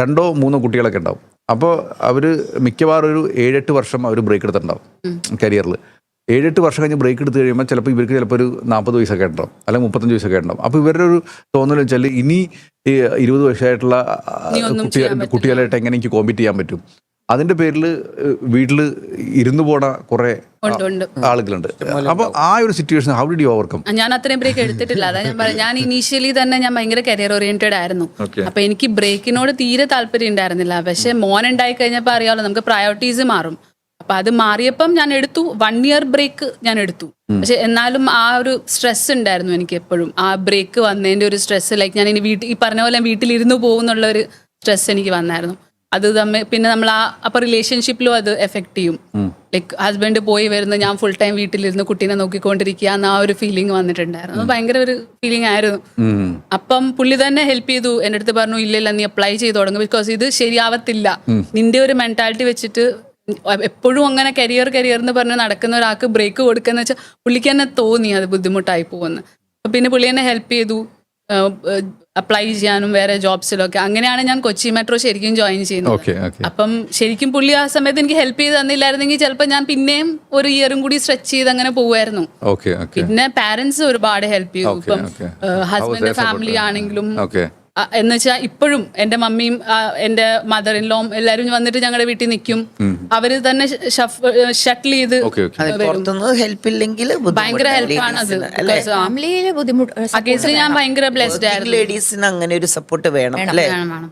രണ്ടോ മൂന്നോ കുട്ടികളൊക്കെ ഉണ്ടാവും. അപ്പോൾ അവർ മിക്കവാറും ഒരു ഏഴെട്ട് വർഷം അവർ ബ്രേക്ക് എടുത്തിട്ടുണ്ടാവും കരിയറിൽ ഏഴെട്ട് വർഷം കഴിഞ്ഞ് ബ്രേക്ക് എടുത്ത് കഴിയുമ്പോൾ ചിലപ്പോൾ ഇവർക്ക് ചിലപ്പോൾ ഒരു നാൽപ്പത് വയസ്സൊക്കെ ഉണ്ടാവും അല്ലെങ്കിൽ മുപ്പത്തഞ്ച് വയസ്സൊക്കെ ഉണ്ടാവും. അപ്പോൾ ഇവരുടെ ഒരു തോന്നൽ വെച്ചാൽ ഇനി ഇരുപത് വയസ്സായിട്ടുള്ള കുട്ടികൾ കുട്ടികളായിട്ട് എങ്ങനെ എനിക്ക് കോമ്പീറ്റ് ചെയ്യാൻ പറ്റും? അതിന്റെ പേരിൽ വീട്ടിൽ ഇരുന്ന് പോണ കുറേ ആളുകളുണ്ട്. അപ്പോൾ ആ ഒരു situation how did you overcome ഞാൻ അത്രയും ബ്രേക്ക് എടുത്തിട്ടില്ല. അതാ ഞാൻ പറയാം ഞാൻ ഇനീഷ്യലി തന്നെ ഞാൻ ഭയങ്കര കരിയർ ഓറിയന്റഡ് ആയിരുന്നു. അപ്പൊ എനിക്ക് ബ്രേക്കിനോട് തീരെ താല്പര്യം ഉണ്ടായിരുന്നില്ല. പക്ഷെ മോൻ ഉണ്ടായി കഴിഞ്ഞപ്പോൾ അറിയാമല്ലോ നമുക്ക് പ്രയോറിറ്റീസ് മാറും. അപ്പൊ അത് മാറിയപ്പം ഞാൻ എടുത്തു. വൺ ഇയർ ബ്രേക്ക് ഞാൻ എടുത്തു. പക്ഷെ എന്നാലും ആ ഒരു സ്ട്രെസ് ഉണ്ടായിരുന്നു എനിക്ക് എപ്പോഴും. ആ ബ്രേക്ക് വന്നതിന്റെ ഒരു സ്ട്രെസ് ലൈക്ക് ഞാൻ ഇനി വീട്ടിൽ ഈ പറഞ്ഞ പോലെ വീട്ടിലിരുന്ന് പോകുന്നുള്ള ഒരു സ്ട്രെസ് എനിക്ക് വന്നായിരുന്നു. അത് തമ്മിൽ പിന്നെ നമ്മൾ ആ അപ്പൊ റിലേഷൻഷിപ്പിലും അത് എഫക്ട് ചെയ്യും. ലൈക്ക് ഹസ്ബൻഡ് പോയി വരുന്ന ഞാൻ ഫുൾ ടൈം വീട്ടിലിരുന്ന് കുട്ടീനെ നോക്കിക്കൊണ്ടിരിക്കുക എന്ന ആ ഒരു ഫീലിംഗ് വന്നിട്ടുണ്ടായിരുന്നു. ഭയങ്കര ഒരു ഫീലിംഗ് ആയിരുന്നു. അപ്പം പുള്ളി തന്നെ ഹെൽപ്പ് ചെയ്തു. എന്റെ അടുത്ത് പറഞ്ഞു ഇല്ലല്ല ഇല്ല നീ അപ്ലൈ ചെയ്ത് തുടങ്ങും. ബിക്കോസ് ഇത് ശരിയാവത്തില്ല. നിന്റെ ഒരു മെന്റാലിറ്റി വെച്ചിട്ട് എപ്പോഴും അങ്ങനെ കരിയർ കരിയർ എന്ന് പറഞ്ഞ് നടക്കുന്ന ഒരാൾക്ക് ബ്രേക്ക് കൊടുക്കുന്ന വെച്ചാൽ പുള്ളിക്ക് തന്നെ തോന്നി അത് ബുദ്ധിമുട്ടായി പോകുമെന്ന് അപ്പൊ പിന്നെ പുള്ളി എന്നെ ഹെൽപ്പ് ചെയ്തു. അപ്ലൈ ചെയ്യാനും വേറെ ജോബ്സിലൊക്കെ അങ്ങനെയാണ് ഞാൻ കൊച്ചി മെട്രോ ശരിക്കും ജോയിൻ ചെയ്യുന്നത്. അപ്പം ശരിക്കും പുള്ളി ആ സമയത്ത് എനിക്ക് ഹെൽപ്പ് ചെയ്ത് തന്നില്ലായിരുന്നെങ്കിൽ ചിലപ്പോൾ ഞാൻ പിന്നെയും ഒരു ഇയറും കൂടി സ്ട്രെച്ച് ചെയ്ത് അങ്ങനെ ഓക്കെ പിന്നെ പാരന്റ്സ് ഒരുപാട് ഹെൽപ്പ് ചെയ്തു. ഇപ്പം ഹസ്ബൻഡ് ഫാമിലി ആണെങ്കിലും എന്ന് വെച്ചാൽ ഇപ്പോഴും എന്റെ മമ്മിയും എന്റെ എന്റെ മദർ ഇൻ ലോം എല്ലാവരും വന്നിട്ട് ഞങ്ങളുടെ വീട്ടിൽ നിൽക്കും അവർ തന്നെ ഷട്ടിൽ ചെയ്ത് ഓക്കെ ഓക്കെ. അതെ, പുറത്തുനിന്ന് ഹെൽപ്പ് ഇല്ലെങ്കിൽ ഭയങ്കര ഹെൽപ്പാണ് അത്. ഫാമിലിയിലെ ബുദ്ധിമുട്ട് ഞാൻ ഭയങ്കര ബ്ലെസ്ഡ് ആയിരുന്നു. ലേഡീസിന് അങ്ങനെ ഒരു സപ്പോർട്ട് വേണം അല്ലേ? വേണം, വേണം.